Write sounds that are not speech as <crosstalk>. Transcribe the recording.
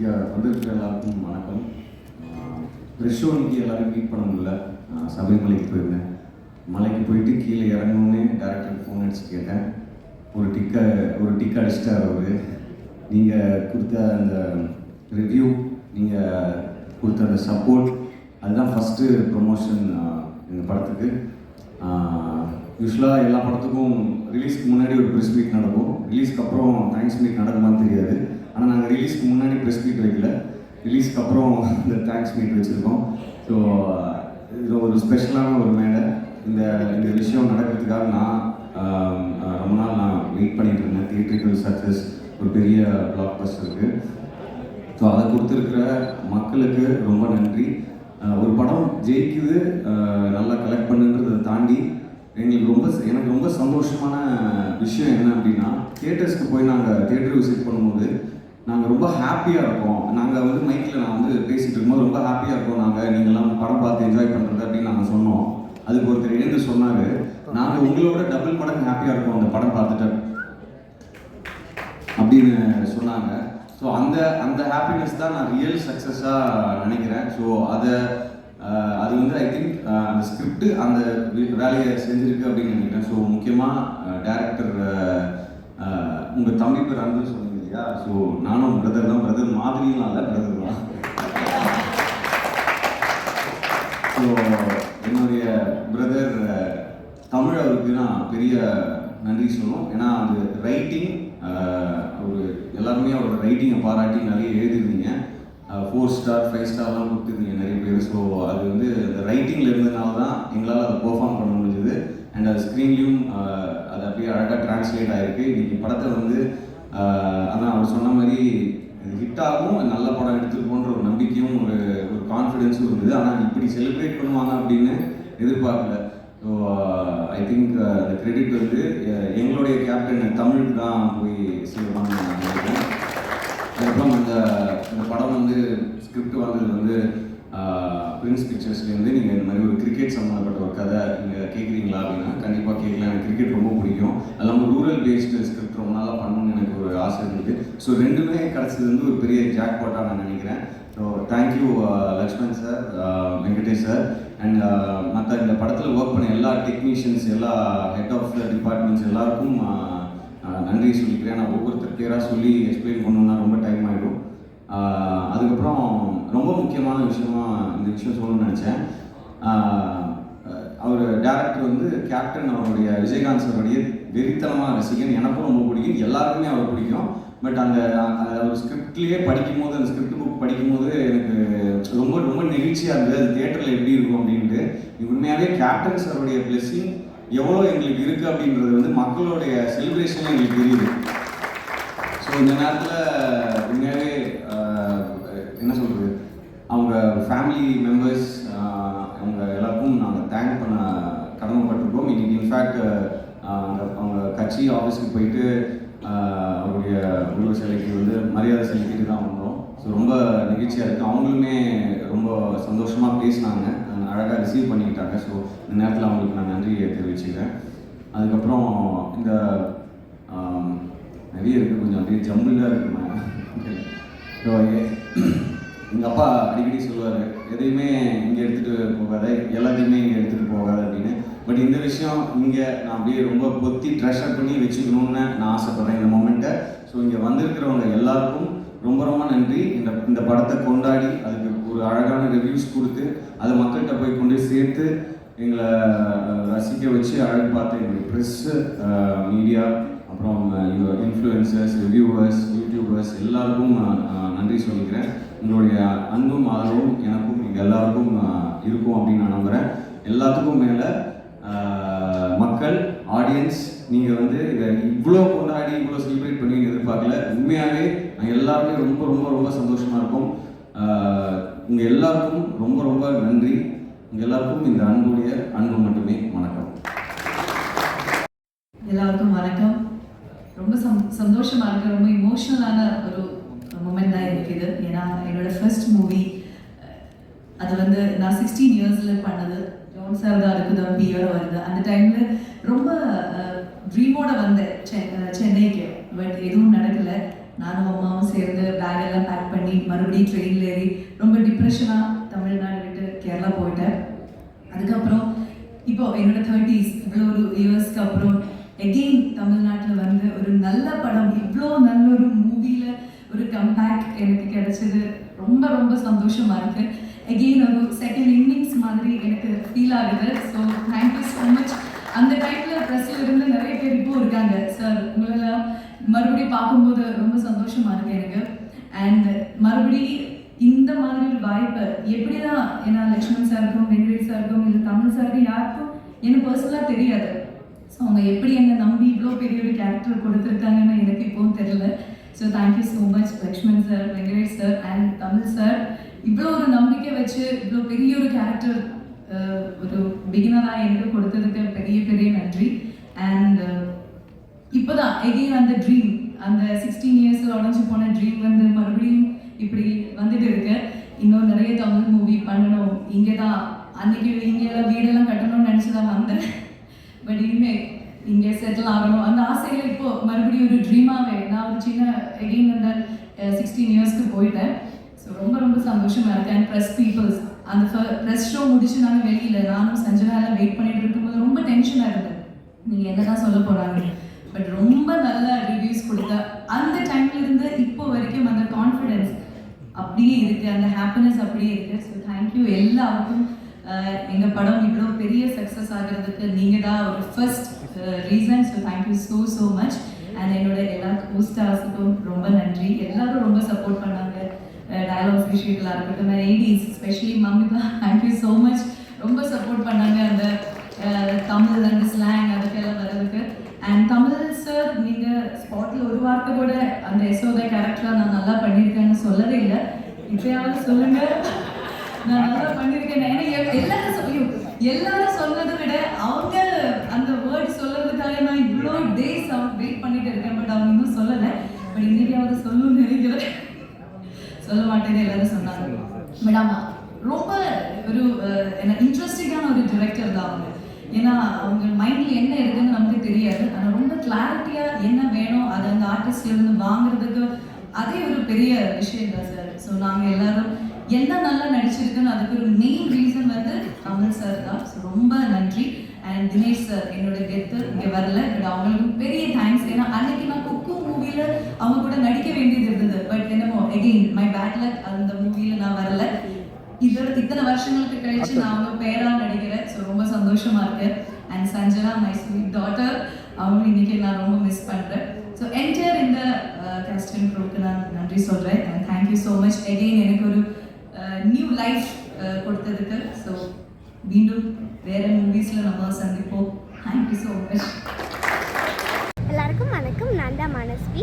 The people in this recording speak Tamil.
இங்கே வந்திருக்கிற எல்லாருக்கும் வணக்கம். ப்ரெஷ் ஷோ இன்னைக்கு எல்லாரும் மீட் பண்ண முடியல. சபரிமலைக்கு போயிருந்தேன். மலைக்கு போயிட்டு கீழே இறங்கணுன்னே டேரக்டர் ஃபோன் அடிச்சு கேட்டேன். ஒரு டிக்கை ஒரு டிக் அடிச்சிட்டார் அவர். நீங்கள் கொடுத்த அந்த ரிவ்யூ நீங்கள் கொடுத்த அந்த சப்போர்ட் அதுதான் ஃபஸ்ட்டு ப்ரொமோஷன் இந்த படத்துக்கு. யூஸ்வலாக எல்லா படத்துக்கும் ரிலீஸ்க்கு முன்னாடி ஒரு ப்ரெஸ் மீட் நடக்கும். ரிலீஸ்க்கு அப்புறம் தேங்க்ஸ் மீட் நடக்குமான்னு தெரியாது. ஆனால் நாங்கள் ரிலீஸ்க்கு முன்னாடி ப்ரெஸ் மீட் வைக்கல. ரிலீஸ்க்கு அப்புறம் இந்த தேங்க்ஸ் மீட் வச்சுருக்கோம். ஸோ இது ஒரு ஸ்பெஷலான ஒரு மேடை. இந்த இந்த விஷயம் நடக்கிறதுக்காக நான் ரொம்ப நாள் நான் வெயிட் பண்ணிட்டு இருந்தேன். தியேட்ரிக்கல் சக்ஸஸ் ஒரு பெரிய பிளாக் பஸ்ட் இருக்குது ஸோ அதை கொடுத்துருக்கிற மக்களுக்கு ரொம்ப நன்றி. ஒரு படம் ஜெயிக்குது. நல்லா கலெக்ட் பண்ணுன்றதை தாண்டி எங்களுக்கு ரொம்ப எனக்கு ரொம்ப சந்தோஷமான விஷயம் என்ன அப்படின்னா தியேட்டர்ஸ்க்கு போய் நாங்கள் தியேட்டர் விசிட் பண்ணும்போது நாங்கள் ரொம்ப ஹாப்பியாக இருக்கோம். நாங்கள் வந்து மைக்கில் நான் வந்து பேசிகிட்டு இருக்கும்போது ரொம்ப ஹாப்பியாக இருக்கோம். நாங்கள் நீங்கள்லாம் படம் பார்த்து என்ஜாய் பண்ணுறது அப்படின்னு நாங்கள் சொன்னோம். அதுக்கு ஒருத்தர் எழுந்து சொன்னார். நாங்கள் உங்களோட டபுள் மடங்கு ஹாப்பியாக இருக்கோம் அந்த படம் பார்த்துட்டு அப்படின்னு சொன்னாங்க. ஸோ அந்த அந்த ஹாப்பினஸ் தான் நான் ரியல் சக்ஸஸாக நினைக்கிறேன். ஸோ அதை அது வந்து ஐ திங்க் அந்த ஸ்கிரிப்ட் அந்த வேலையை செஞ்சுருக்கு அப்படின்னு நினைக்கிறேன். ஸோ முக்கியமாக டேரக்டர் உங்கள் தம்பி பேர் அன்பு சொன்னீங்க சரியா ஸோ நானும் பிரதர் தான். பிரதர் மாதிரிலாம் இல்லை பிரதர் தான். ஸோ என்னுடைய பிரதர் தமிழ் அவருக்கு நான் பெரிய நன்றி சொல்லணும். ஏன்னா அது ரைட்டிங் அவர் எல்லாருமே அவரோட ரைட்டிங்கை பாராட்டி நிறைய எழுதிருந்தீங்க ஃபோர் ஸ்டார் ஃபைவ் ஸ்டார்லாம் கொடுத்துருந்தீங்க நிறைய பேர். ஸோ அது வந்து அந்த ரைட்டிங்கில் இருந்ததுனால தான் எங்களால் அதை பெர்ஃபார்ம் பண்ண முடிஞ்சது. அண்ட் அது ஸ்க்ரீன்லேயும் அது அப்படியே அழகாக டிரான்ஸ்லேட் ஆகிருக்கு இன்றைக்கி படத்தை வந்து அதான் அவர் சொன்ன மாதிரி ஹிட் ஆகும் நல்ல படம் எடுத்துருக்கோன்ற ஒரு நம்பிக்கையும் ஒரு ஒரு கான்ஃபிடென்ஸும் இருந்தது. ஆனால் இப்படி செலிப்ரேட் பண்ணுவாங்க அப்படின்னு எதிர்பார்க்கல. ஸோ ஐ திங்க் அந்த கிரெடிட் வந்து எங்களுடைய கேப்டன் தமிழுக்கு தான் போய் சேருவாங்க நான் அதுக்கப்புறம் இந்த இந்த படம் வந்து ஸ்கிரிப்ட் வந்தது வந்து பிரின்ஸ் பிக்சர்ஸ்லேருந்து நீங்கள் இந்த மாதிரி ஒரு கிரிக்கெட் சம்மந்தப்பட்ட ஒரு கதை நீங்கள் கேட்குறீங்களா அப்படின்னா கண்டிப்பாக கேட்கலாம். எனக்கு கிரிக்கெட் ரொம்ப பிடிக்கும். அது இல்லாமல் ரூரல் பேஸ்டு ஸ்கிரிப்ட் ரொம்ப நாளாக பண்ணணும்னு எனக்கு ஒரு ஆசை இருந்தது. ஸோ ரெண்டுமே கிடச்சது வந்து ஒரு பெரிய ஜாக் பாட்டாக நான் நினைக்கிறேன். So thank you Lakshman sir Venkatesh sir and மற்ற இந்த படத்தில் ஒர்க் பண்ண எல்லா டெக்னீஷியன்ஸ் எல்லா ஹெட் ஆஃப் த டிபார்ட்மெண்ட்ஸ் எல்லாருக்கும் நன்றி சொல்லிக்கிறேன். நான் ஒவ்வொருத்தர் பேராக சொல்லி எக்ஸ்பிளைன் பண்ணணும்னா ரொம்ப டைம் ஆகிடும் அதுக்கப்புறம் ரொம்ப முக்கியமான விஷயமா இந்த விஷயம் சொல்லணும்னு நினச்சேன். அவர் டேரக்டர் வந்து கேப்டன் அவருடைய விஜயகாந்த் சாருடைய வெறித்தனமாக ரசிகன். எனக்கும் ரொம்ப பிடிக்கும். எல்லாருக்குமே அவர் பிடிக்கும். பட் அந்த அந்த ஒரு ஸ்கிரிப்ட்லேயே படிக்கும்போது அந்த ஸ்கிரிப்ட் புக் படிக்கும்போது எனக்கு ரொம்ப ரொம்ப நெகிழ்ச்சியாக இருந்தது. அது தேட்டரில் எப்படி இருக்கும் அப்படின்ட்டு. உண்மையாகவே கேப்டன் சாருடைய பிளெஸிங் எவ்வளோ எங்களுக்கு இருக்குது அப்படின்றது வந்து மக்களுடைய செலிப்ரேஷன் எங்களுக்கு தெரியுது. ஸோ இந்த நேரத்தில் உண்மையாகவே ஆஹ், என்ன சொல்கிறது அவங்க ஃபேமிலி மெம்பர்ஸ் uh, அவங்க எல்லாருக்கும் நாங்கள் தேங்க் பண்ண கடமைப்பட்டிருக்கோம். இன்னைக்கு இன்ஃபேக்ட் அவங்க அவங்க கட்சி ஆஃபீஸ்க்கு போயிட்டு uh, அவருடைய உருவ சிலைக்கு வந்து மரியாதை செலுத்திட்டு தான் வந்தோம். ஸோ ரொம்ப நிகழ்ச்சியாக இருக்குது அவங்களுமே ரொம்ப சந்தோஷமாக பேசினாங்க. அழகாக ரிசீவ் பண்ணிக்கிட்டாங்க. ஸோ இந்த நேரத்தில் அவங்களுக்கு நான் நன்றியை தெரிவிச்சுக்கிறேன். அதுக்கப்புறம் இந்த um, நிறைய இருக்குது கொஞ்சம் அப்படியே ஜம்பிளாக ஸோ <laughs> எங்கள் அப்பா அடிக்கடி சொல்லுவார் எதையுமே இங்கே எடுத்துகிட்டு போகாத எல்லாத்தையுமே இங்கே எடுத்துகிட்டு போகாத அப்படின்னு. பட் இந்த விஷயம் இங்கே நான் அப்படியே ரொம்ப பொத்தி ட்ரெஷர் பண்ணி வச்சுக்கணும்னு நான் ஆசைப்பட்றேன் இந்த மொமெண்ட்டை ஸோ இங்கே வந்திருக்கிறவங்க எல்லாருக்கும் ரொம்ப ரொம்ப நன்றி. இந்த இந்த படத்தை கொண்டாடி அதுக்கு ஒரு அழகான ரிவ்யூஸ் கொடுத்து அதை மக்கள்கிட்ட போய் கொண்டு சேர்த்து எங்களை ரசிக்க வச்சு அழகு பார்த்து எங்களுடைய ப்ரெஸ்ஸு மீடியா அப்புறம் இன்ஃப்ளூயன்சர்ஸ் ரிவ்யூவர்ஸ் யூடியூபர்ஸ் எல்லாருக்கும் நான் நன்றி சொல்லிக்கிறேன். உங்களுடைய அன்பும் ஆதரவும் எனக்கும் எங்கள் எல்லாருக்கும் இருக்கும் அப்படின்னு நான் நம்புகிறேன் எல்லாத்துக்கும் மேலே மக்கள் ஆடியன்ஸ் நீங்கள் வந்து இதை இவ்வளோ கொண்டாடி இவ்வளோ செலிப்ரேட் பண்ணி எதிர்பார்க்கல. உண்மையாகவே நாங்கள் எல்லாருமே ரொம்ப ரொம்ப ரொம்ப சந்தோஷமாக இருக்கும். உங்கள் எல்லாருக்கும் ரொம்ப ரொம்ப நன்றி. உங்கள் எல்லாருக்கும் இந்த அன்புடைய அன்பு மட்டுமே. வணக்கம். எல்லாருக்கும் வணக்கம். ரொம்ப சம் சந்தோஷமா இருக்கு. ரொம்ப இமோஷனலான ஒரு மூமெண்ட் தான் எனக்கு இது ஏன்னா என்னோட ஃபர்ஸ்ட் மூவி அது வந்து நான் சிக்ஸ்டீன் இயர்ஸில் பண்ணது. ஜோன் சார் தான் இருக்குது பியோட வருது. அந்த டைமில் ரொம்ப ட்ரீமோட வந்தேன். செ- சென்னைக்கு. பட் எதுவும் நடக்கலை. நானும் அம்மாவும் சேர்ந்து பேக் எல்லாம் பேக் பண்ணி மறுபடியும் ட்ரெயினில் ஏறி ரொம்ப டிப்ரெஷனாக தமிழ்நாடு விட்டு கேரளா போயிட்டேன். அதுக்கப்புறம் இப்போ என்னோட தேர்ட்டிஸ் இவ்வளோ ஒரு இயர்ஸ்க்கு அப்புறம் எகெயின் தமிழ்நாட்டில் வந்து ஒரு நல்ல படம் இவ்வளோ நல்ல ஒரு மூவியில் ஒரு கம்பேக் எனக்கு கிடைச்சது ரொம்ப ரொம்ப சந்தோஷமா இருக்கு. எகெயின் ஒரு செகண்ட் இன்னிங்ஸ் மாதிரி எனக்கு ஃபீல் ஆகுது. ஸோ தேங்க்யூ ஸோ மச் அந்த டைமில் ப்ரெஸ்ஸில் இருந்து நிறைய பேர் இப்போ இருக்காங்க. சார் உங்களெல்லாம் மறுபடியும் பார்க்கும்போது ரொம்ப சந்தோஷமா இருக்கு எனக்கு. அண்ட் மறுபடி இந்த மாதிரி ஒரு வாய்ப்பு எப்படிதான் ஏன்னா லக்ஷ்மண் சாருக்கும் வெங்கடேஷ் சாருக்கும் இல்லை தமிழ் சாருக்கும் யாருக்கும் எனக்கு பர்சனலாக தெரியாது. ஸோ அவங்க எப்படி என்னை நம்பி இவ்வளோ பெரிய ஒரு கேரக்டர் கொடுத்துருக்காங்கன்னு எனக்கு இப்போவும் தெரியல. So thank you so much Lakshman sir Venkatesh sir and Tamil sir இவ்வளோ ஒரு நம்பிக்கை வச்சு இவ்வளோ பெரிய ஒரு கேரக்டர் ஒரு பிகினராக எனக்கு கொடுத்ததுக்கு பெரிய பெரிய நன்றி. அண்ட் இப்போதான் எகெயின் அந்த ட்ரீம் அந்த சிக்ஸ்டீன் இயர்ஸில் உடஞ்சி போன ட்ரீம் வந்து மறுபடியும் இப்படி வந்துட்டு இருக்கு. இன்னும் நிறைய தமிழ் மூவி பண்ணணும். இங்கே தான் அன்னைக்கு இங்கே வீடெல்லாம் கட்டணும்னு நினச்சி தான் வந்தேன். <laughs> பட் இனிமே இங்கே செட்டில் ஆகணும் அந்த ஆசையில் இப்போ மறுபடியும் ஒரு ட்ரீமாகவே நான் ஒரு சின்ன எகெயின் அந்த சிக்ஸ்டீன் இயர்ஸ்க்கு போயிட்டேன். ஸோ ரொம்ப ரொம்ப சந்தோஷமா இருக்கேன் அண்ட் ப்ரெஸ் பீப்புள்ஸ் அந்த ப்ரெஸ் ஷோ முடிச்சு நாங்கள் வெளியில் நானும் சஞ்சனாலாம் வெயிட் பண்ணிட்டு இருக்கும்போது ரொம்ப டென்ஷனாக இருந்தேன் நீங்கள் என்ன தான் சொல்ல போகிறாங்க பட் ரொம்ப நல்ல ரிவ்யூஸ் கொடுத்த அந்த டைம்ல இருந்து இப்போ வரைக்கும் அந்த கான்ஃபிடென்ஸ் அப்படியே இருக்கு. அந்த ஹாப்பினஸ் அப்படியே இருக்கு. ஸோ தேங்க்யூ எல்லாருக்கும். எங்கள் படம் இவ்வளோ பெரிய சக்ஸஸ் ஆகிறதுக்கு நீங்கள் தான் ஒரு first reason so thank you so so much and என்னோட எல்லா கோஸ்டார்ஸுக்கும் ரொம்ப நன்றி. எல்லாரும் ரொம்ப சப்போர்ட் பண்ணாங்க. டயலாக்ஸ் விஷயங்களாக இருக்கட்டும் ladies specially Mamitha thank you so much ரொம்ப சப்போர்ட் பண்ணாங்க அந்த தமிழ் அந்த ஸ்லாங் அதுக்கெல்லாம் வர்றதுக்கு. அண்ட் தமிழ் சார் நீங்கள் ஸ்பாட்டில் ஒரு வார்த்தை கூட அந்த யசோதா கேரக்டராக நான் நல்லா பண்ணியிருக்கேன்னு சொல்லவே இல்லை. இப்பயாவது சொல்லுங்க. நான் நல்லா பண்ணியிருக்கேன் ஏன்னா எல்லாரும் சொல்லியும் எல்லாரும் சொன்னதை விட அவங்க சொல்ல எல்லாரும் சொன்னாங்க. மேடம் ரொம்ப ஒரு என்ன இன்ட்ரெஸ்டிங்கான ஒரு டிரெக்டர் தான் அவங்க. ஏன்னா அவங்க மைண்ட்ல என்ன இருக்குன்னு நமக்கு தெரியாது. ஆனா ரொம்ப கிளாரிட்டியா என்ன வேணும் அதை அந்த ஆர்டிஸ்ட்ல இருந்து வாங்குறதுக்கு அதே ஒரு பெரிய விஷயம் தான் சார் ஸோ நாங்க எல்லாரும் என்ன நல்லா நடிச்சிருக்குன்னு அதுக்கு ஒரு மெயின் ரீசன் வந்து கமல் சார் தான். ஸோ ரொம்ப நன்றி. அண்ட் தினேஷ் சார் என்னோட கெத்து இங்க வரல. பட் அவங்களுக்கும் பெரிய தேங்க்ஸ் ஏன்னா அன்னைக்கு நான் குக்கு மூவில அவங்க கூட நடிக்க வேண்டியது இருந்தது பட் என்னமோ எகெயின் மை பேட் லக் அந்த மூவில நான் வரல இதோட இத்தனை வருஷங்களுக்கு கழிச்சு நான் அவங்க பேரா நடிக்கிறேன் ஸோ ரொம்ப சந்தோஷமா இருக்கு. And Sanjana my sweet daughter அவங்க இன்னைக்கு நான் ரொம்ப மிஸ் பண்றேன். ஸோ என்டையர் இந்த கேஸ்டிங் க்ரூக்கு நான் நன்றி சொல்றேன். And thank you so much again எனக்கு ஒரு நியூ லைஃப் கொடுத்ததுக்கு. ஸோ மீண்டும் வேற மூவிஸ்ல நம்ம சந்திப்போம். தேங்க்யூ ஸோ மச் எல்லாருக்கும் வணக்கம் நான் தான் மனஸ்வி